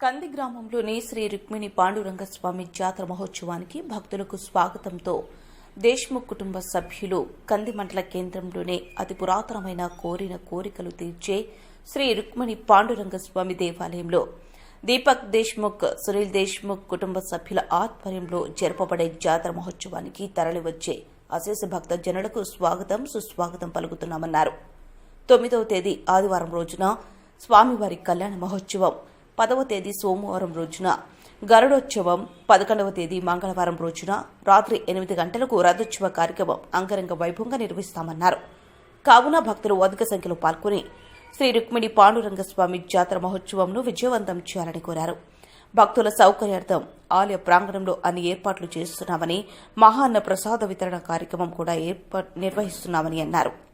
కంది గ్రామంలోని శ్రీ రుక్మిణి పాండురంగస్వామి జాతర మహోత్సవానికి భక్తులకు స్వాగతంతో దేశ్ముఖ్ కుటుంబ సభ్యులు కంది మండల కేంద్రంలోనే అతి పురాతనమైన కోరిన కోరికలు తీర్చే శ్రీ రుక్మిణి పాండురంగస్వామి దేవాలయంలో దీపక్ దేశ్ముఖ్ సునీల్ దేశ్ముఖ్ కుటుంబ సభ్యుల ఆధ్వర్యంలో జరపబడే జాతర మహోత్సవానికి తరలివచ్చే అశేష భక్త జనులకు స్వాగతం సుస్వాగతం పలుకుతున్నామన్నారు. తొమ్మిదవ తేదీ ఆదివారం రోజున స్వామివారి కళ్యాణ మహోత్సవం. పదవ తేదీ సోమవారం రోజున గరుడోత్సవం పదకొండవ తేదీ మంగళవారం రోజున రాత్రి ఎనిమిది గంటలకు రథోత్సవ కార్యక్రమం అంగరంగ వైభవంగా నిర్వహిస్తామన్నారు. కావున భక్తులు అధిక సంఖ్యలో పాల్గొని శ్రీ రుక్మిణి పాండురంగస్వామి జాతర మహోత్సవంను విజయవంతం చేయాలని కోరారు. భక్తుల సౌకర్యార్థం ఆలయ ప్రాంగణంలో అన్ని ఏర్పాట్లు చేస్తున్నామని మహాన్న ప్రసాద వితరణ కార్యక్రమం కూడా ఏర్పా నిర్వహిస్తున్నామని అన్నారు.